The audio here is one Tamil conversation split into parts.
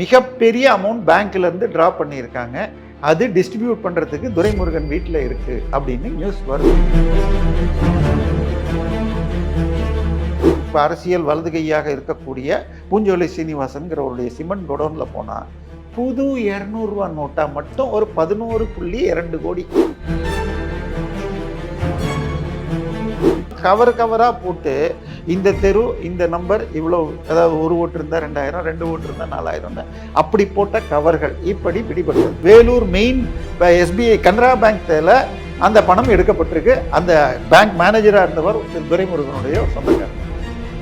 மிகப்பெரிய அமௌண்ட் பேங்க்லேருந்து ட்ரா பண்ணியிருக்காங்க. அது டிஸ்ட்ரிபியூட் பண்ணுறதுக்கு துரைமுருகன் வீட்டில் இருக்குது அப்படின்னு நியூஸ் வருது. இப்போ அரசியல் வலது கையாக இருக்கக்கூடிய பூஞ்சோலை சீனிவாசனுங்கிறவருடைய சிமெண்ட் குடோனில் போனால் புது இரநூறுவா நோட்டாக மட்டும் ஒரு பதினோரு புள்ளி இரண்டு கோடி. கவர் கவராக போட்டு இந்த தெரு இந்த நம்பர் இவ்வளோ அதாவது ஒரு ஓட்டு இருந்தால் ரெண்டாயிரம் ரெண்டு ஓட்டு இருந்தால் நாலாயிரம் அப்படி போட்ட கவர்கள் இப்படி பிடிபட்டது வேலூர் மெயின் எஸ்பிஐ கனரா பேங்க்ல அந்த பணம் எடுக்கப்பட்டிருக்கு. அந்த பேங்க் மேனேஜராக இருந்தவர் திரு துரைமுருகனுடைய சொந்தக்காரர்.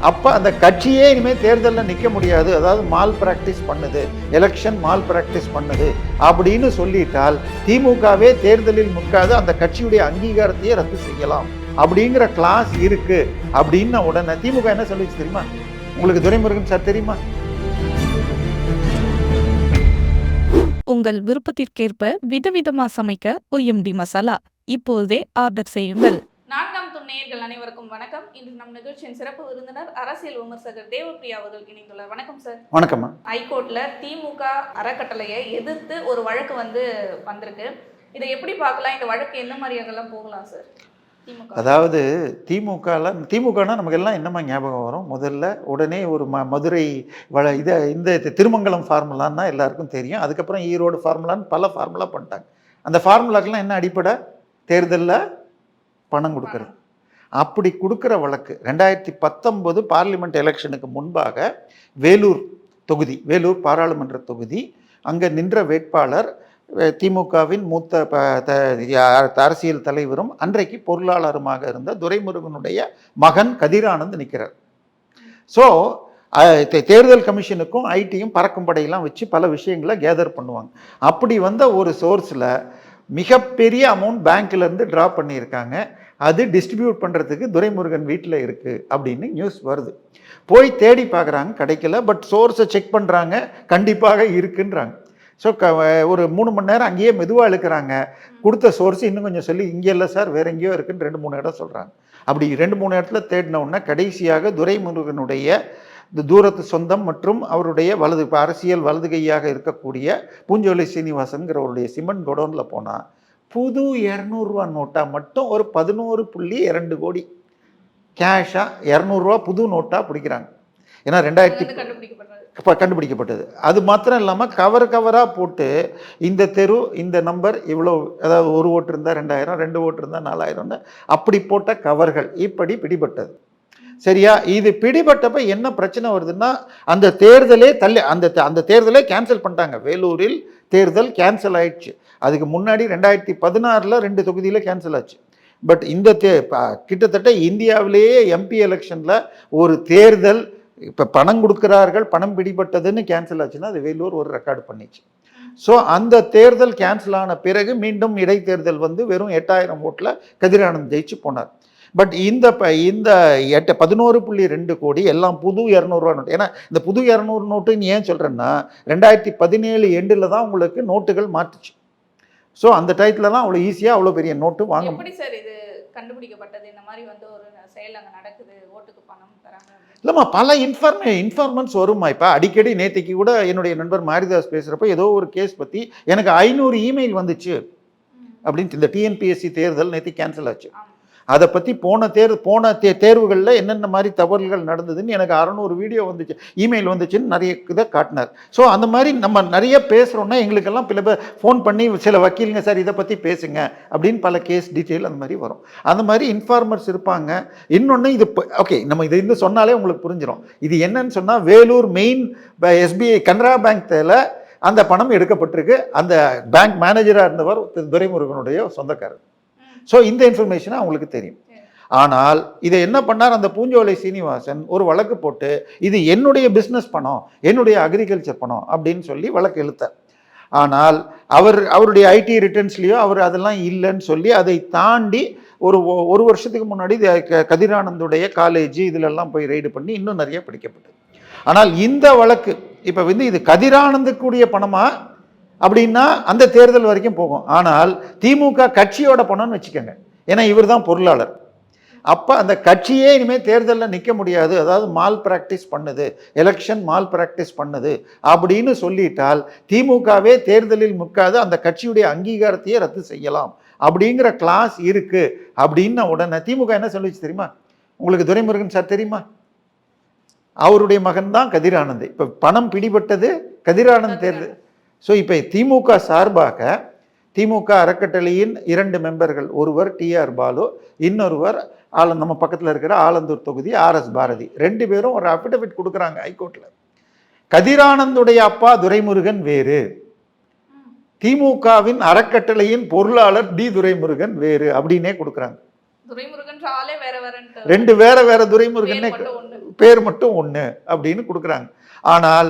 அப்போ அந்த கட்சியே இனிமேல் தேர்தலில் நிற்க முடியாது. அதாவது மால் ப்ராக்டிஸ் பண்ணுது. எலெக்ஷன் மால் ப்ராக்டிஸ் பண்ணுது. அப்படின்னு சொல்லிட்டால் திமுகவே தேர்தலில் முக்காது அந்த கட்சியுடைய அங்கீகாரத்தையே ரத்து செய்யலாம். அப்படிங்கிற கிளாஸ் இருக்கு. அப்படின்னு உடனே திமுக என்ன சொல்லிச்சு தெரியுமா? உங்களுக்கு துரைமுருகன் சார் தெரியுமா? உங்கள் விருப்பத்திற்கேற்ப விதவிதமா சமைக்க ஒய்எம்டி மசாலா. இப்போதே ஆர்டர் செய்யுங்கள். நான்காம் நேயர்கள் அனைவருக்கும் வணக்கம். இன்று நம் நிகழ்ச்சியின் சிறப்பு விருந்தினர் அரசியல் விமர்சகர் தேவப்பிரியா அவர்கள் இணைந்துள்ளார். வணக்கம் சார் வணக்கம்மா. ஹைகோர்ட்ல திமுக அறக்கட்டளையை எதிர்த்து ஒரு வழக்கு வந்து வந்திருக்கு. இதை எப்படி பார்க்கலாம்? இந்த வழக்கு எந்த மாதிரியாகலாம் போகலாம் சார் அதாவது திமுகல திமுகனா நமக்கு எல்லாம் என்னம்மா ஞாபகம் வரும்? முதல்ல உடனே ஒரு ம மதுரை வள இதை இந்த திருமங்கலம் ஃபார்முலான்னா எல்லாருக்கும் தெரியும். அதுக்கப்புறம் ஈரோடு ஃபார்முலான்னு பல ஃபார்முலா பண்ணிட்டாங்க. அந்த ஃபார்முலாக்கெல்லாம் என்ன அடிப்படை? தேர்தலில் பணம் கொடுக்கறது. அப்படி கொடுக்குற வழக்கு ரெண்டாயிரத்தி பத்தொன்பது பார்லிமெண்ட் எலெக்ஷனுக்கு முன்பாக வேலூர் தொகுதி வேலூர் பாராளுமன்ற தொகுதி அங்கே நின்ற வேட்பாளர் திமுகவின் மூத்த ப- த- அரசியல் தலைவரும் அன்றைக்கு பொருளாளருமாக இருந்த துரைமுருகனுடைய மகன் கதிரானந்த் நிற்கிறார் ஸோ தேர்தல் கமிஷனுக்கும் ஐடியும் பறக்கும் படையெல்லாம் வச்சு பல விஷயங்களை கேதர் பண்ணுவாங்க. அப்படி வந்த ஒரு சோர்ஸில் மிகப்பெரிய அமௌண்ட் பேங்க்லேருந்து ட்ரா பண்ணியிருக்காங்க. அது டிஸ்ட்ரிபியூட் பண்ணுறதுக்கு துரைமுருகன் வீட்டில் இருக்குது அப்படின்னு நியூஸ் வருது. போய் தேடி பார்க்குறாங்க கிடைக்கல. பட் சோர்ஸை செக் பண்ணுறாங்க கண்டிப்பாக இருக்குன்றாங்க. ஸோ க ஒரு மூணு மணி நேரம் அங்கேயே மெதுவாக இழுக்கிறாங்க. கொடுத்த சோர்ஸ் இன்னும் கொஞ்சம் சொல்லி இங்கே இல்லை சார் வேற எங்கேயோ இருக்குன்னு ரெண்டு மூணு இடம் சொல்கிறாங்க அப்படி ரெண்டு மூணு இடத்துல தேடின உடனே கடைசியாக துரைமுருகனுடைய இந்த தூரத்து சொந்தம் மற்றும் அவருடைய வலது இப்போ அரசியல் வலது கையாக இருக்கக்கூடிய பூஞ்சோலை சீனிவாசன்கிறவருடைய சிமெண்ட் குடோனில் போனால் புது இரநூறுவா நோட்டா மட்டும் ஒரு பதினோரு புள்ளி இரண்டு கோடி. கேஷாக இரநூறுவா புது நோட்டாக பிடிக்கிறாங்க. ஏன்னா ரெண்டாயிரத்தி இப்போ கண்டுபிடிக்கப்பட்டது. அது மாத்திரம் இல்லாமல் கவர் கவராக போட்டு இந்த தெரு இந்த நம்பர் இவ்வளோ அதாவது ஒரு ஓட்டு இருந்தால் ரெண்டாயிரம் ரெண்டு ஓட்டு இருந்தால் நாலாயிரம்னு அப்படி போட்ட கவர்கள் இப்படி பிடிபட்டது. சரியா? இது பிடிபட்டப்ப என்ன பிரச்சனை வருதுன்னா அந்த தேர்தலே தள்ளி அந்த அந்த தேர்தலே கேன்சல் பண்ணிட்டாங்க. வேலூரில் தேர்தல் கேன்சல் ஆயிடுச்சு. அதுக்கு முன்னாடி ரெண்டாயிரத்தி பதினாறில் ரெண்டு தொகுதியில் கேன்சல் ஆச்சு. பட் இந்த தே கிட்டத்தட்ட இந்தியாவிலேயே எம்பி எலெக்ஷனில் ஒரு தேர்தல் இப்போ பணம் கொடுக்குறார்கள் பணம் பிடிபட்டதுன்னு கேன்சல் ஆச்சுன்னா அது வேலூர் ஒரு ரெக்கார்டு பண்ணிச்சு. ஸோ அந்த தேர்தல் கேன்சல் ஆன பிறகு மீண்டும் இடைத்தேர்தல் வந்து வெறும் எட்டாயிரம் ஓட்டில் கதிரானந்த் ஜெயிச்சு போனார். பட் இந்த ப இந்த எட்ட பதினோரு புள்ளி ரெண்டு கோடி எல்லாம் புது இரநூறுவா நோட்டு. ஏன்னா இந்த புது இரநூறு நோட்டுன்னு ஏன் சொல்கிறேன்னா ரெண்டாயிரத்தி பதினேழு எண்டில் தான் உங்களுக்கு நோட்டுகள் மாற்றுச்சு. ஸோ அந்த டயத்தில் தான் அவ்வளோ ஈஸியாக அவ்வளோ பெரிய நோட்டு வாங்க முடியும் சார் கண்டுபிடிக்கப்பட்டது இந்த மாதிரி வந்து ஒரு செயல் அங்க நடக்குது ஓட்டுக்கு பணம் தராங்க. இல்லைம்மா பல இன்ஃபார்மே இன்ஃபார்மன்ஸ் வருமா இப்போ அடிக்கடி நேற்றுக்கு கூட என்னுடைய நண்பர் மாரிதாஸ் பேசுகிறப்ப ஏதோ ஒரு கேஸ் பற்றி எனக்கு ஐநூறு இமெயில் வந்துச்சு ம். அப்படின்னு இந்த டிஎன்பிஎஸ்சி தேர்தல் நேற்று கேன்சல் ஆச்சு. அதை பற்றி போன தேர் போன தே தேர்வுகளில் என்னென்ன மாதிரி தவறுகள் நடந்ததுன்னு எனக்கு அறநூறு வீடியோ வந்துச்சு. இமெயில் வந்துச்சுன்னு நிறைய இதை காட்டினார். ஸோ அந்த மாதிரி நம்ம நிறைய பேசுகிறோன்னா எங்களுக்கெல்லாம் பில பேர் ஃபோன் பண்ணி சில வக்கீலுங்க சார் இதை பற்றி பேசுங்க அப்படின்னு பல கேஸ் டீட்டெயில் அந்த மாதிரி வரும். அந்த மாதிரி இன்ஃபார்மர்ஸ் இருப்பாங்க. இன்னொன்று இது ஓகே நம்ம இது இருந்து சொன்னாலே உங்களுக்கு புரிஞ்சிடும் இது என்னன்னு சொன்னால் வேலூர் மெயின் எஸ்பிஐ கனரா பேங்க்ல அந்த பணம் எடுக்கப்பட்டிருக்கு. அந்த பேங்க் மேனேஜராக இருந்தவர் திரு துரைமுருகனுடைய சொந்தக்காரர். ஸோ இந்த இன்ஃபர்மேஷன் அவங்களுக்கு தெரியும். ஆனால் இதை என்ன பண்ணார்? அந்த பூஞ்சோலை சீனிவாசன் ஒரு வழக்கு போட்டு இது என்னுடைய பிஸ்னஸ் பணம் என்னுடைய அக்ரிகல்ச்சர் பணம் அப்படின்னு சொல்லி வழக்கு இழுத்தார். ஆனால் அவர் அவருடைய ஐடி ரிட்டர்ன்ஸ்லேயோ அவர் அதெல்லாம் இல்லைன்னு சொல்லி அதை தாண்டி ஒரு ஒ- ஒரு வருஷத்துக்கு முன்னாடி க- கதிரானந்துடைய காலேஜ் இதிலெல்லாம் போய் ரைடு பண்ணி இன்னும் நிறைய பிடிக்கப்பட்டது. ஆனால் இந்த வழக்கு இப்போ வந்து இது கதிரானந்துக்குரிய பணமாக அப்படின்னா அந்த தேர்தல் வரைக்கும் போகும். ஆனால் திமுக கட்சியோட பணம்னு வச்சுக்கோங்க. ஏன்னா இவர் தான் பொருளாளர். அப்போ அந்த கட்சியே இனிமேல் தேர்தலில் நிற்க முடியாது. அதாவது மால் ப்ராக்டிஸ் பண்ணுது. எலெக்ஷன் மால் ப்ராக்டிஸ் பண்ணுது. அப்படின்னு சொல்லிட்டால் திமுகவே தேர்தலில் முக்காது அந்த கட்சியுடைய அங்கீகாரத்தையே ரத்து செய்யலாம். அப்படிங்கிற கிளாஸ் இருக்குது அப்படின்ன உடனே திமுக என்ன சொல்லிச்சு தெரியுமா? உங்களுக்கு துரைமுருகன் சார் தெரியுமா? அவருடைய மகன் தான் கதிரானந்த். இப்போ பணம் பிடிபட்டது கதிரானந்த் தேர்தல். ஸோ இப்போ திமுக சார்பாக திமுக அறக்கட்டளையின் இரண்டு மெம்பர்கள் ஒருவர் டிஆர் பாலு இன்னொருவர் ஆல நம்ம பக்கத்தில் இருக்கிற ஆலந்தூர் தொகுதி ஆர்எஸ் பாரதி. ரெண்டு பேரும் ஒரு அஃபிடவிட் கொடுக்குறாங்க ஹைகோர்ட்டில் கதிரானந்துடைய அப்பா துரைமுருகன் வேறு. திமுகவின் அறக்கட்டளையின் பொருளாளர் டி துரைமுருகன் வேறு அப்படின்னே கொடுக்குறாங்க. ரெண்டு வேற வேற பேர் துரைமுருகனே மட்டும் ஒண்ணு. பேர் மட்டும் ஒன்று அப்படின்னு கொடுக்குறாங்க. ஆனால்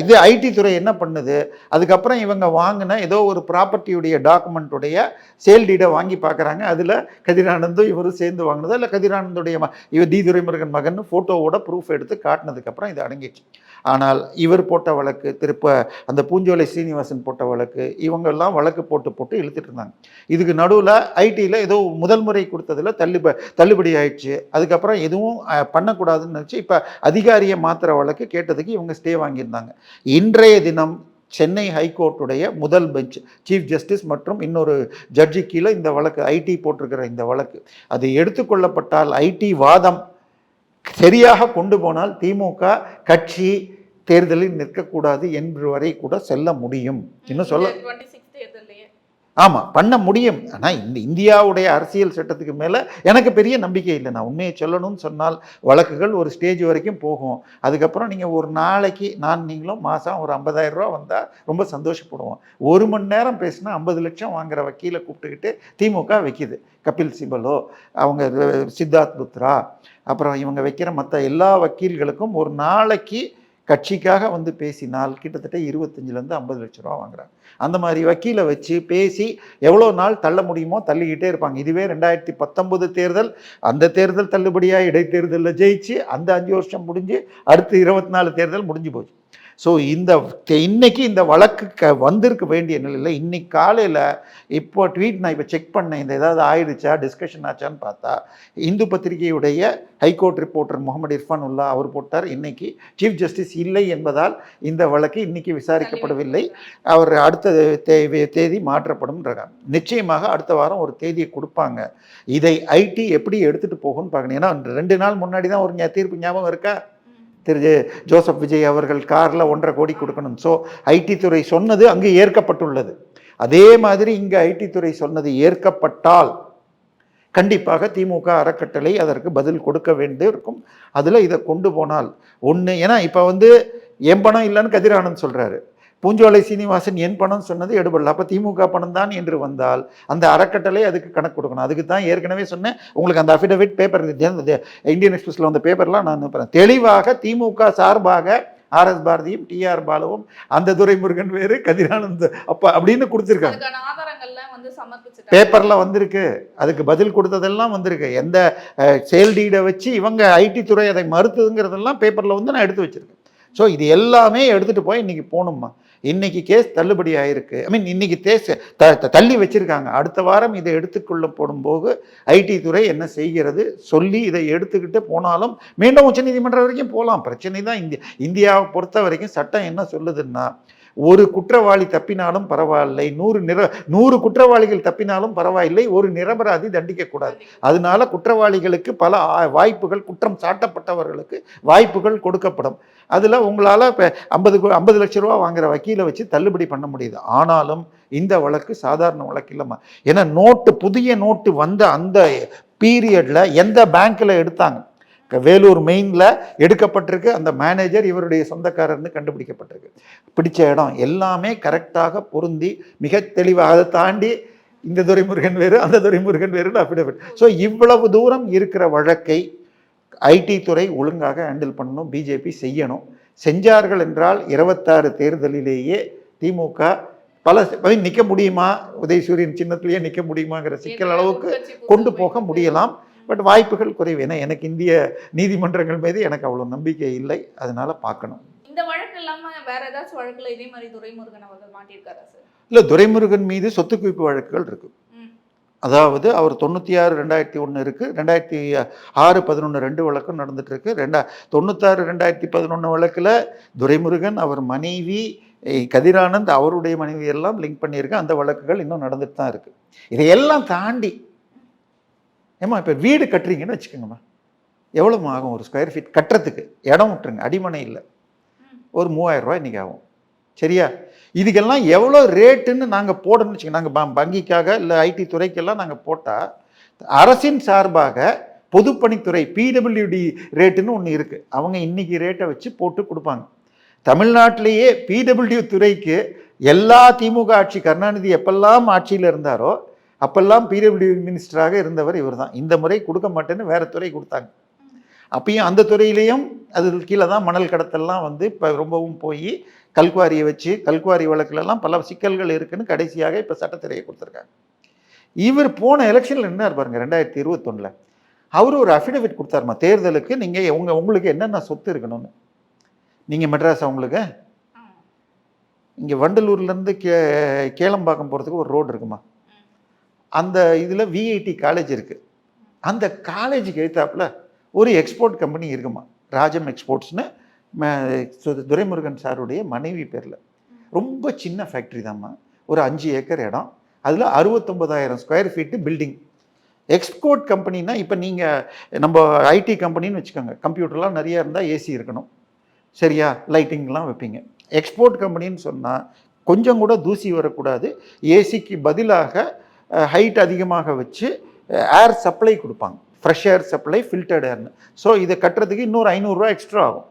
இது ஐடி துறை என்ன பண்ணுது? அதுக்கப்புறம் இவங்க வாங்கின ஏதோ ஒரு ப்ராப்பர்ட்டியுடைய டாக்குமெண்ட்டுடைய சேல் டீடை வாங்கி பார்க்குறாங்க அதில் கதிரானந்தும் இவரும் சேர்ந்து வாங்கினதோ? இல்லை கதிரானந்துடைய ம இவர் டி துரைமுருகன் மகன் ஃபோட்டோவோட ப்ரூஃப் எடுத்து காட்டினதுக்கப்புறம் இது அடங்கிடுச்சு. ஆனால் இவர் போட்ட வழக்கு திருப்ப அந்த பூஞ்சோலை சீனிவாசன் போட்ட வழக்கு இவங்கெல்லாம் வழக்கு போட்டு போட்டு இழுத்துட்டு இருந்தாங்க. இதுக்கு நடுவில் ஐடியில் ஏதோ முதல் முறை கொடுத்ததில் தள்ளுப தள்ளுபடி ஆயிடுச்சு. அதுக்கப்புறம் எதுவும் பண்ணக்கூடாதுன்னு நினச்சி இப்போ அதிகாரியை மாத்திர வழக்கு கேட்டதுக்கு இவங்க ஸ்டே வாங்கியிருந்தாங்க. இன்றைய தினம் சென்னை ஹைகோர்ட்டுடைய முதல் பெஞ்ச் சீஃப் ஜஸ்டிஸ் மற்றும் இன்னொரு ஜட்ஜி கீழே இந்த வழக்கு ஐடி போட்டிருக்கிற இந்த வழக்கு. அது எடுத்துக்கொள்ளப்பட்டால் ஐடி வாதம் சரியாக கொண்டு போனால் திமுக கட்சி தேர்தலில் நிற்கக்கூடாது என்று வரை கூட செல்ல முடியும். இன்னும் சொல்ல ஆமாம் பண்ண முடியும். ஆனால் இந்த இந்தியாவுடைய அரசியல் சட்டத்துக்கு மேலே எனக்கு பெரிய நம்பிக்கை இல்லை. நான் உண்மையை சொல்லணும்னு சொன்னால் வழக்குகள் ஒரு ஸ்டேஜ் வரைக்கும் போகும். அதுக்கப்புறம் நீங்கள் ஒரு நாளைக்கு நான் நீங்களும் மாதம் ஒரு 50000 ரூபா வந்தால் ரொம்ப சந்தோஷப்படுவோம். ஒரு மணி நேரம் பேசினா ஐம்பது லட்சம் வாங்குற வக்கீலை கூப்பிட்டுக்கிட்டு திமுக வைக்கிது. கபில் சிபலோ அவங்க சித்தார்த் புத்ரா அப்புறம் இவங்க வைக்கிற மற்ற எல்லா வக்கீல்களுக்கும் ஒரு நாளைக்கு கட்சிக்காக வந்து பேசினால் கிட்டத்தட்ட இருபத்தஞ்சிலேருந்து ஐம்பது லட்ச ரூபா வாங்குறாங்க. அந்த மாதிரி வக்கீலை வச்சு பேசி எவ்வளோ நாள் தள்ள முடியுமோ தள்ளிக்கிட்டே இருப்பாங்க. இதுவே ரெண்டாயிரத்தி பத்தொம்போது தேர்தல். அந்த தேர்தல் தள்ளுபடியாக இடைத்தேர்தலில் ஜெயிச்சு அந்த அஞ்சு வருஷம் முடிஞ்சு அடுத்து இருபத்தி நாலு தேர்தல் முடிஞ்சு போச்சு. ஸோ இந்த தே- இன்னைக்கு இந்த வழக்கு க வந்திருக்க வேண்டிய நிலையில் இன்னைக்கு காலையில் இப்போ ட்வீட் நான் இப்போ செக் பண்ணேன். இந்த ஏதாவது ஆயிடுச்சா? டிஸ்கஷன் ஆச்சான்னு பார்த்தா Hindu பத்திரிகையுடைய high court reporter Mohammed Irfan Ullah அவர் போட்டார். இன்னைக்கு சீஃப் ஜஸ்டிஸ் இல்லை என்பதால் இந்த வழக்கு இன்னைக்கு விசாரிக்கப்படவில்லை. அவர் அடுத்த தே- தேதி மாற்றப்படும்ன்றாங்க நிச்சயமாக அடுத்த வாரம் ஒரு தேதியை கொடுப்பாங்க. இதை ஐடி எப்படி எடுத்துட்டு போகும்னு பார்க்கணும். ஏன்னா ரெண்டு நாள் முன்னாடி தான் ஒரு தீர்ப்பு ஞாபகம் இருக்கா? திரு ஜோசப் விஜய் அவர்கள் காரில் ஒன்றரை கோடி கொடுக்கணும். ஸோ ஐடி துறை சொன்னது அங்கு ஏற்கப்பட்டுள்ளது. அதே மாதிரி இங்கே ஐடி துறை சொன்னது ஏற்கப்பட்டால் கண்டிப்பாக திமுக அறக்கட்டளை அதற்கு பதில் கொடுக்க வேண்டி இருக்கும். அதில் இதை கொண்டு போனால் ஒன்று ஏன்னா இப்போ வந்து எம்பணம் இல்லைன்னு கதிரானந்த் சொல்கிறாரு பூஞ்சோலை சீனிவாசன் என் பணம் சொன்னது எடுபடல. அப்போ திமுக பணம் தான் என்று வந்தால் அந்த அறக்கட்டளை அதுக்கு கணக்கு கொடுக்கணும். அதுக்கு தான் ஏற்கனவே சொன்னேன். உங்களுக்கு அந்த அஃபிடவிட் பேப்பர் இந்தியன் எக்ஸ்பிரஸில் வந்த பேப்பர்லாம் நான் அனுப்புகிறேன் தெளிவாக திமுக சார்பாக ஆர்எஸ் பாரதியும் டிஆர் பாலுவும் அந்த துரைமுருகன் வேறு கதிரானந்த் அப்போ அப்படின்னு கொடுத்துருக்காங்க. பேப்பரில் வந்திருக்கு. அதுக்கு பதில் கொடுத்ததெல்லாம் வந்திருக்கு. எந்த சேல் டீடை வச்சு இவங்க ஐடி துறை அதை மறுத்ததுங்கிறதெல்லாம் பேப்பரில் வந்து நான் எடுத்து வச்சிருக்கேன். ஸோ இது எல்லாமே எடுத்துகிட்டு போய் இன்னைக்கு போகணுமா இன்னைக்கு கேஸ் தள்ளுபடி ஆயிருக்கு ஐ மீன் இன்னைக்கு கேஸ் த த- தள்ளி வச்சிருக்காங்க. அடுத்த வாரம் இதை எடுத்துக்கொள்ள போடும்போது ஐடி துறை என்ன செய்கிறது? சொல்லி இதை எடுத்துக்கிட்டு போனாலும் மீண்டும் உச்சநீதிமன்றம் வரைக்கும் போகலாம். பிரச்சனை தான் இந்தியா இந்தியாவை பொறுத்த வரைக்கும் சட்டம் என்ன சொல்லுதுன்னா ஒரு குற்றவாளி தப்பினாலும் பரவாயில்லை. நூறு நிர நூறு குற்றவாளிகள் தப்பினாலும் பரவாயில்லை. ஒரு நிரபராதி தண்டிக்கக்கூடாது அதனால குற்றவாளிகளுக்கு பல ஆ- வாய்ப்புகள் குற்றம் சாட்டப்பட்டவர்களுக்கு வாய்ப்புகள் கொடுக்கப்படும். அதில் உங்களால் இப்போ ஐம்பது ஐம்பது லட்ச ரூபா வாங்குற வக்கீலை வச்சு தள்ளுபடி பண்ண முடியுது. ஆனாலும் இந்த வழக்கு சாதாரண வழக்கு இல்லைம்மா. ஏன்னா நோட்டு புதிய நோட்டு வந்த அந்த பீரியடில் எந்த பேங்க்கில் எடுத்தாங்க? வேலூர் மெயினில் எடுக்கப்பட்டிருக்கு. அந்த மேனேஜர் இவருடைய சொந்தக்காரர்னு கண்டுபிடிக்கப்பட்டிருக்கு. பிடிச்ச இடம் எல்லாமே கரெக்டாக பொருந்தி மிக தெளிவாக அதை தாண்டி இந்த துரைமுருகன் வேறு அந்த துரைமுருகன் வேறுன்னு அஃபிடவிட் ஸோ இவ்வளவு தூரம் இருக்கிற வழக்கை ஐடி துறை ஒழுங்காக ஹேண்டில் பண்ணணும் பிஜேபி செய்யணும். செஞ்சார்கள் என்றால் இருபத்தாறு தேர்தலிலேயே திமுக பல நிற்க முடியுமா? உதயசூரியன் சின்னத்திலேயே நிற்க முடியுமாங்கிற சிக்கல் அளவுக்கு கொண்டு போக முடியலாம். பட் வாய்ப்புகள் குறைவு. ஏன்னா எனக்கு இந்திய நீதிமன்றங்கள் மீது எனக்கு அவ்வளோ நம்பிக்கை இல்லை. அதனால பார்க்கணும். இந்த வழக்கு இல்லாம வேற ஏதாச்சும் வழக்குல இதே மாதிரி துரைமுருகன் அவர்கள் மாட்டியிருக்காரா சார்? இல்லை துரைமுருகன் மீது சொத்து குவிப்பு வழக்குகள் இருக்கு. ம். அதாவது அவர் தொண்ணூற்றி ஆறு ரெண்டாயிரத்தி ஒன்று இருக்குது ரெண்டாயிரத்தி ஆறு பதினொன்று ரெண்டு வழக்கும் நடந்துட்டு இருக்கு. ரெண்டா தொண்ணூத்தாறு ரெண்டாயிரத்தி பதினொன்று வழக்கில் துரைமுருகன் அவர் மனைவி கதிரானந்த் அவருடைய மனைவி எல்லாம் லிங்க் பண்ணியிருக்கு அந்த வழக்குகள் இன்னும் நடந்துட்டு தான் இருக்குது இதையெல்லாம் தாண்டி ஏம்மா இப்போ வீடு கட்டுறீங்கன்னு வச்சுக்கோங்கம்மா. எவ்வளோ ஆகும் ஒரு ஸ்கொயர் ஃபீட் கட்டுறதுக்கு? இடம் விட்டுருங்க அடிமனை இல்லை. ஒரு மூவாயிரம் ரூபாய் இன்றைக்கி ஆகும். சரியா? இதுக்கெல்லாம் எவ்வளோ ரேட்டுன்னு நாங்கள் போடணும்னு வச்சுக்கோங்க. நாங்கள் வங்கிக்காக இல்லை ஐடி துறைக்கெல்லாம் நாங்கள் போட்டால் அரசின் சார்பாக பொதுப்பணித்துறை பிடபிள்யூடி ரேட்டுன்னு ஒன்று இருக்குது அவங்க இன்னைக்கு ரேட்டை வச்சு போட்டு கொடுப்பாங்க. தமிழ்நாட்டிலேயே பிடபிள்யூ துறைக்கு எல்லா திமுக ஆட்சி கருணாநிதி எப்பெல்லாம் ஆட்சியில் இருந்தாரோ அப்பெல்லாம் பிடபிள்யூ மினிஸ்டராக இருந்தவர் இவர் தான் இந்த முறை கொடுக்க மாட்டேன்னு வேற துறை கொடுத்தாங்க. அப்பயும் அந்த துறையிலையும் அது கீழே தான் மணல் கடத்தல்லாம் வந்து இப்போ ரொம்பவும் போய் கல்குவாரியை வச்சு கல்குவாரி வழக்குலலாம் பல சிக்கல்கள் இருக்குன்னு கடைசியாக இப்போ சட்டத்துறையை கொடுத்துருக்காங்க. இவர் போன எலெக்ஷனில் என்ன பாருங்க ரெண்டாயிரத்தி இருபத்தொன்னில். அவர் ஒரு அஃபிடவிட் கொடுத்தாருமா தேர்தலுக்கு நீங்கள் உங்க உங்களுக்கு என்னென்ன சொத்து இருக்கணும்னு. நீங்கள் மெட்ராஸ் உங்களுக்கு இங்கே வண்டலூர்லேருந்து கே கேளம்பாக்கம் போகிறதுக்கு ஒரு ரோடு இருக்குமா? அந்த இதில் விஐடி காலேஜ் இருக்குது அந்த காலேஜுக்கு எழுத்தாப்பில் ஒரு எக்ஸ்போர்ட் கம்பெனி இருக்குமா? ராஜம் எக்ஸ்போர்ட்ஸ்னு துரைமுருகன் சாருடைய மனைவி பேரில். ரொம்ப சின்ன ஃபேக்ட்ரி தாம்மா. ஒரு அஞ்சு ஏக்கர் இடம். அதில் அறுபத்தொம்பதாயிரம் ஸ்கொயர் ஃபீட்டு பில்டிங் எக்ஸ்போர்ட் கம்பெனினா இப்போ நீங்கள் நம்ம ஐடி கம்பெனின்னு வச்சுக்கோங்க. கம்ப்யூட்டர்லாம் நிறைய இருந்தால் ஏசி இருக்கணும். சரியா? லைட்டிங்லாம் வைப்பீங்க. எக்ஸ்போர்ட் கம்பெனின்னு சொன்னால் கொஞ்சம் கூட தூசி வரக்கூடாது. ஏசிக்கு பதிலாக ஹைட் அதிகமாக வச்சு ஏர் சப்ளை கொடுப்பாங்க. ஃப்ரெஷ் ஏர் சப்ளை ஃபில்டர்ட் ஏர்னு ஸோ இதை கட்டுறதுக்கு இன்னொரு ஐநூறுரூவா எக்ஸ்ட்ரா ஆகும்.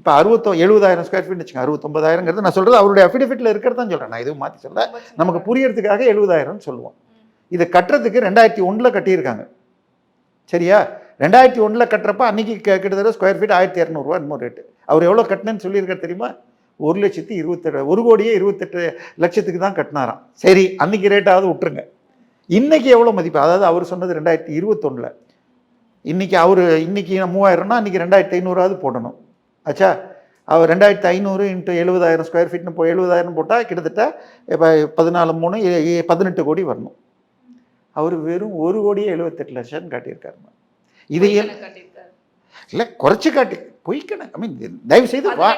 இப்போ அறுபத்தோ எழுபதாயிரம் ஸ்கொயர் ஃபீட் வச்சுங்க அறுபத்தொம்பதாயிரங்கிறது நான் சொல்கிறது அவருடைய அஃபிடவிட்டில் இருக்கிறது தான் சொல்கிறேன் நான் எதுவும் மாற்றி சொல்ல நமக்கு புரியறதுக்காக எழுபதாயிரம்னு சொல்லுவோம். இதை கட்டுறதுக்கு ரெண்டாயிரத்தி ஒன்றில் கட்டியிருக்காங்க. சரியா? ரெண்டாயிரத்தி ஒன்றில் கட்டுறப்ப அன்றைக்கி கிட்டத்தட்ட ஸ்கொயர் ஃபீட் ஆயிரத்தி இரநூறுவா என்னமோ ரேட்டு அவர் எவ்வளோ கட்டினேன்னு சொல்லியிருக்காரு தெரியுமா? ஒரு லட்சத்தி இருபத்தெட்டு ஒரு கோடியே இருபத்தெட்டு லட்சத்துக்கு தான் கட்டினாராம். சரி அன்னைக்கு ரேட்டாவது விட்டுருங்க. இன்னைக்கு எவ்வளோ மதிப்பு? அதாவது அவர் சொன்னது ரெண்டாயிரத்தி இருபத்தொன்னில். இன்னைக்கு அவர் இன்னைக்கு மூவாயிரம்னா அன்றைக்கி ரெண்டாயிரத்தி ஐநூறாவது போடணும். ஆச்சா அவர் ரெண்டாயிரத்தி ஐநூறு இன்ட்டு எழுபதாயிரம் ஸ்கொயர் ஃபீட்னு போ எழுபதாயிரம் போட்டால் கிட்டத்தட்ட இப்போ பதினாலு மூணு பதினெட்டு கோடி வரணும். அவர் வெறும் ஒரு கோடியே எழுபத்தெட்டு லட்சம் காட்டியிருக்காருமா இதையே இல்லை குறைச்சி காட்டி பொய்க்கணும். ஐ மீன் தயவு செய்து வா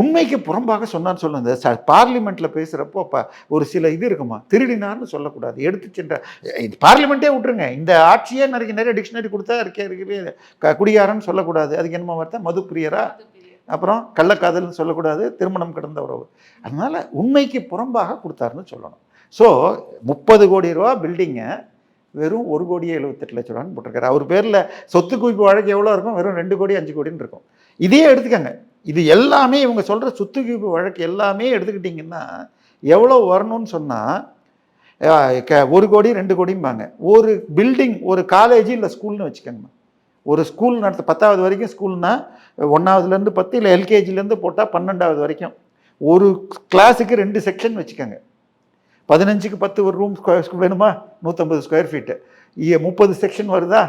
உண்மைக்கு புறம்பாக சொன்னான்னு சொல்லுங்க ச பார்லிமெண்ட்ல பேசுகிறப்போ அப்போ ஒரு சில இது இருக்குமா? திருடினார்னு சொல்லக்கூடாது. எடுத்து சென்ற இது பார்லிமெண்ட்டே விட்டுருங்க. இந்த ஆட்சியே நிறைய நிறைய டிக்ஷனரி கொடுத்தா இருக்கே இருக்கிற குடியாரன்னு சொல்லக்கூடாது. அதுக்கு என்னமா வார்த்தை? மது பிரியரா அப்புறம் கள்ளக்காதல்னு சொல்லக்கூடாது. திருமணம் கடந்த உறவு. அதனால உண்மைக்கு புறம்பாக கொடுத்தாருன்னு சொல்லணும். ஸோ முப்பது கோடி ரூபா பில்டிங்கை வெறும் ஒரு கோடியே எழுபத்தெட்டு லட்ச ரூபான்னு போட்டிருக்காரு. அவர் பேரில் சொத்து குவிப்பு வழக்கு எவ்வளோ இருக்கும் வெறும் ரெண்டு கோடி அஞ்சு கோடின்னு இருக்கும். இதையே எடுத்துக்கங்க. இது எல்லாமே இவங்க சொல்கிற சொத்து குவிப்பு வழக்கு எல்லாமே எடுத்துக்கிட்டிங்கன்னா எவ்வளோ வரணும்னு சொன்னால் ஒரு கோடி ரெண்டு கோடிம்பாங்க. ஒரு பில்டிங் ஒரு காலேஜ் இல்லை ஸ்கூல்னு வச்சுக்கோங்க. ஒரு ஸ்கூல் நடத்த பத்தாவது வரைக்கும் ஸ்கூல்னா ஒன்றாவதுலேருந்து பத்து இல்லை எல்கேஜிலேருந்து போட்டால் பன்னெண்டாவது வரைக்கும். ஒரு கிளாஸுக்கு ரெண்டு செக்ஷன் வச்சுக்கோங்க. பதினஞ்சுக்கு பத்து ஒரு ரூம் ஸ்கொயர் வேணுமா? நூற்றம்பது ஸ்கொயர் ஃபீட்டு முப்பது செக்ஷன் வருதா?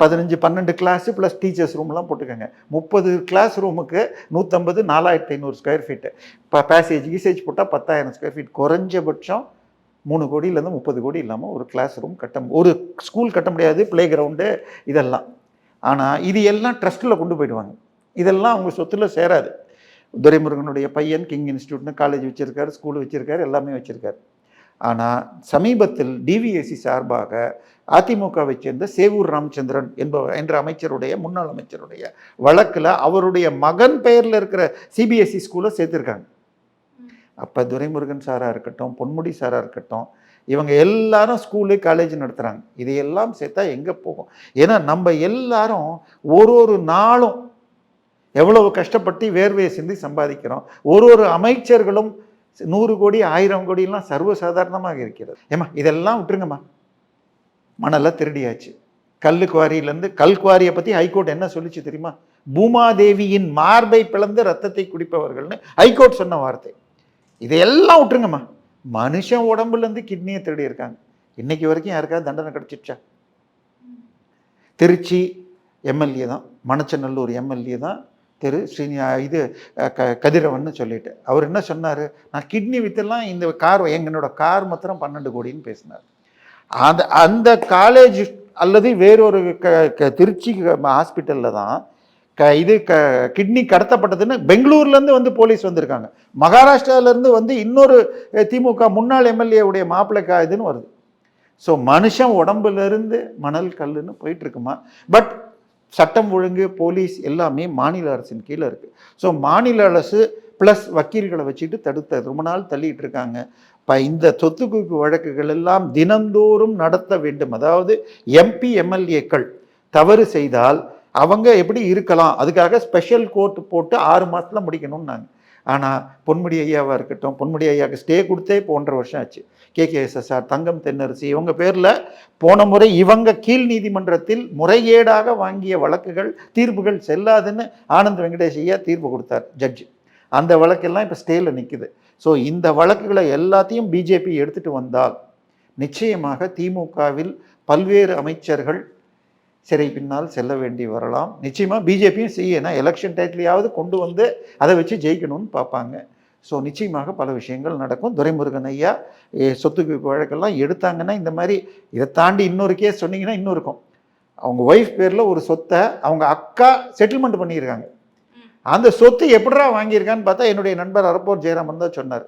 பதினஞ்சு பன்னெண்டு கிளாஸு ப்ளஸ் டீச்சர்ஸ் ரூம்லாம் போட்டுக்கோங்க. முப்பது கிளாஸ் ரூமுக்கு நூற்றம்பது நாலாயிரத்தி ஐநூறு ஸ்கொயர் ஃபீட்டு இப்போ பேசேஜ் கீசேஜ் போட்டால் பத்தாயிரம் ஸ்கொயர் ஃபீட் குறைஞ்சபட்சம் மூணு கோடியிலேருந்து முப்பது கோடி இல்லாமல் ஒரு கிளாஸ் ரூம் கட்ட ஒரு ஸ்கூல் கட்ட முடியாது ப்ளே கிரவுண்டு இதெல்லாம். ஆனால் இது எல்லாம் ட்ரஸ்ட்டில் கொண்டு போயிடுவாங்க. இதெல்லாம் அவங்க சொத்துல சேராது. துரைமுருகனுடைய பையன் கிங் இன்ஸ்டியூட்னு காலேஜ் வச்சுருக்காரு ஸ்கூல் வச்சுருக்காரு எல்லாமே வச்சுருக்காரு. ஆனால் சமீபத்தில் டிவிஎஸ்சி சார்பாக அதிமுகவை சேர்ந்த சேவூர் ராமச்சந்திரன் என்பவர் என்ற அமைச்சருடைய முன்னாள் அமைச்சருடைய வழக்கில் அவருடைய மகன் பெயரில் இருக்கிற சிபிஎஸ்சி ஸ்கூலை சேர்த்துருக்காங்க. அப்போ துரைமுருகன் சாராக இருக்கட்டும் பொன்முடி சாராக இருக்கட்டும் இவங்க எல்லாரும் ஸ்கூலு காலேஜ் நடத்துகிறாங்க இதையெல்லாம் சேர்த்தா எங்கே போகும்? ஏன்னா நம்ம எல்லாரும் ஒரு ஒரு நாளும் எவ்வளவு கஷ்டப்பட்டு வேர்வையை சிந்தி சம்பாதிக்கிறோம். ஒரு ஒரு அமைச்சர்களும் நூறு கோடி ஆயிரம் கோடியெல்லாம் சர்வசாதாரணமாக இருக்கிறது. ஏம்மா இதெல்லாம் விட்டுருங்கம்மா. மணலை திருடியாச்சு. கல் குவாரியிலேருந்து கல் குவாரியை பற்றி ஹைகோர்ட் என்ன சொல்லிச்சு தெரியுமா? பூமாதேவியின் மார்பை பிளந்து ரத்தத்தை குடிப்பவர்கள்னு ஹைகோர்ட் சொன்ன வார்த்தை. இதையெல்லாம் விட்டுருங்கம்மா. மனுஷன் உடம்புலேருந்து கிட்னியை திருடி இருக்காங்க இன்னைக்கு வரைக்கும் யாருக்காவது தண்டனை கிடச்சிருச்சா? திருச்சி எம்எல்ஏ தான் மணச்சநல்லூர் எம்எல்ஏ தான் திரு ஸ்ரீனி இது க கதிரவன் சொல்லிட்டு. அவர் என்ன சொன்னார்? நான் கிட்னி வித்தெல்லாம் இந்த கார் எங்களோட கார் மாத்திரம் பன்னெண்டு கோடின்னு பேசினார். அந்த அந்த காலேஜ் அல்லது வேறொரு க க திருச்சி ஹாஸ்பிட்டலில் தான் க இது க கிட்னி கடத்தப்பட்டதுன்னு பெங்களூர்லேருந்து வந்து போலீஸ் வந்திருக்காங்க. மகாராஷ்டிராவிலேருந்து வந்து இன்னொரு திமுக முன்னாள் எம்எல்ஏ உடைய இதுன்னு வருது. ஸோ மனுஷன் உடம்புலேருந்து மணல் கல்லுன்னு போயிட்டுருக்குமா பட் சட்டம் ஒழுங்கு போலீஸ் எல்லாமே மாநில அரசின் கீழே இருக்குது ஸோ மாநில அரசு ப்ளஸ் வக்கீல்களை வச்சுட்டு தடுத்த ரொம்ப நாள் தள்ளிட்டு இருக்காங்க. இப்போ இந்த சொத்து குவிப்பு வழக்குகள் எல்லாம் தினந்தோறும் நடத்த வேண்டும். அதாவது எம்பி எம்எல்ஏக்கள் தவறு செய்தால் அவங்க எப்படி இருக்கலாம்? அதுக்காக ஸ்பெஷல் கோர்ட் போட்டு ஆறு மாதத்தில் முடிக்கணும்னாங்க. ஆனால் பொன்முடி ஐயாவாக இருக்கட்டும் பொன்முடி ஐயாவுக்கு ஸ்டே கொடுத்தே போன்ற வருஷம் ஆச்சு. கேகேஎஸ்எஸ்ஆர் தங்கம் தென்னரசி இவங்க பேரில் போன முறை இவங்க கீழ் நீதிமன்றத்தில் முறைகேடாக வாங்கிய வழக்குகள் தீர்ப்புகள் செல்லாதுன்னு ஆனந்த் வெங்கடேஷ் ஐயா தீர்ப்பு கொடுத்தார் ஜட்ஜ் அந்த வழக்கெல்லாம் இப்போ ஸ்டேயில் நிற்குது ஸோ இந்த வழக்குகளை எல்லாத்தையும் பிஜேபி எடுத்துகிட்டு வந்தால் நிச்சயமாக திமுகவில் பல்வேறு அமைச்சர்கள் சிறை பின்னால் செல்ல வேண்டி வரலாம். நிச்சயமாக பிஜேபியும் செய்யணும் எலெக்ஷன் டைட்லையாவது கொண்டு வந்து அதை வச்சு ஜெயிக்கணும்னு பார்ப்பாங்க. ஸோ நிச்சயமாக பல விஷயங்கள் நடக்கும். துரைமுருகன் ஐயா ஏ, சொத்து குவிப்பு வழக்கெல்லாம் எடுத்தாங்கன்னா இந்த மாதிரி இதை தாண்டி இன்னொரு கேஸ் சொன்னீங்கன்னா இன்னும் இருக்கும். அவங்க ஒய்ஃப் பேரில் ஒரு சொத்தை அவங்க அக்கா செட்டில்மெண்ட் பண்ணியிருக்காங்க. அந்த சொத்து எப்படா வாங்கியிருக்கான்னு பார்த்தா என்னுடைய நண்பர் அரப்போர் ஜெயராமன் தான் சொன்னார்.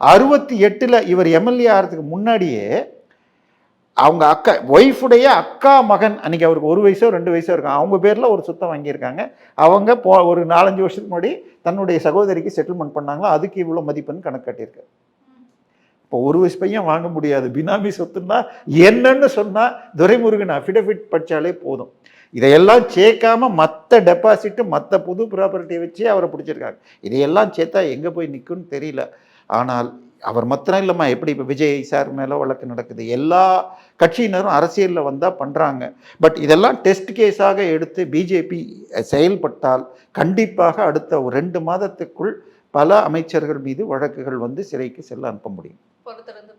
அறுபத்தி எட்டில் இவர் எம்எல்ஏ ஆகிறதுக்கு முன்னாடியே அவங்க அக்கா ஒய்ஃபுடைய அக்கா மகன் அன்னைக்கு அவருக்கு ஒரு வயசோ ரெண்டு வயசோ இருக்கும். அவங்க பேரில் ஒரு சுத்தம் வாங்கியிருக்காங்க. அவங்க போ ஒரு நாலஞ்சு வருஷத்துக்கு முன்னாடி தன்னுடைய சகோதரிக்கு செட்டில்மெண்ட் பண்ணாங்களோ? அதுக்கு இவ்வளோ மதிப்புன்னு கணக்கு காட்டியிருக்கு. இப்போ ஒரு வயசு பையன் வாங்க முடியாது. பினாமி சொத்துன்னா என்னன்னு சொன்னால் துரைமுருகன் அஃபிடவிட் படித்தாலே போதும். இதையெல்லாம் சேர்க்காம மற்ற டெபாசிட்டு மற்ற புது ப்ராப்பர்ட்டியை வச்சு அவரை பிடிச்சிருக்காங்க. இதையெல்லாம் சேர்த்தா எங்கே போய் நிற்கும்னு தெரியல. ஆனால் அவர் மாத்திரம் இல்லைம்மா எப்படி இப்போ விஜய் சார் மேலே வழக்கு நடக்குது? எல்லா கட்சியினரும் அரசியலில் வந்தால் பண்ணுறாங்க பட் இதெல்லாம் டெஸ்ட் கேஸாக எடுத்து பிஜேபி செயல்பட்டால் கண்டிப்பாக அடுத்த ஒரு ரெண்டு மாதத்துக்குள் பல அமைச்சர்கள் மீது வழக்குகள் வந்து சிறைக்கு செல்ல அனுப்ப முடியும். பொறுத்திருந்து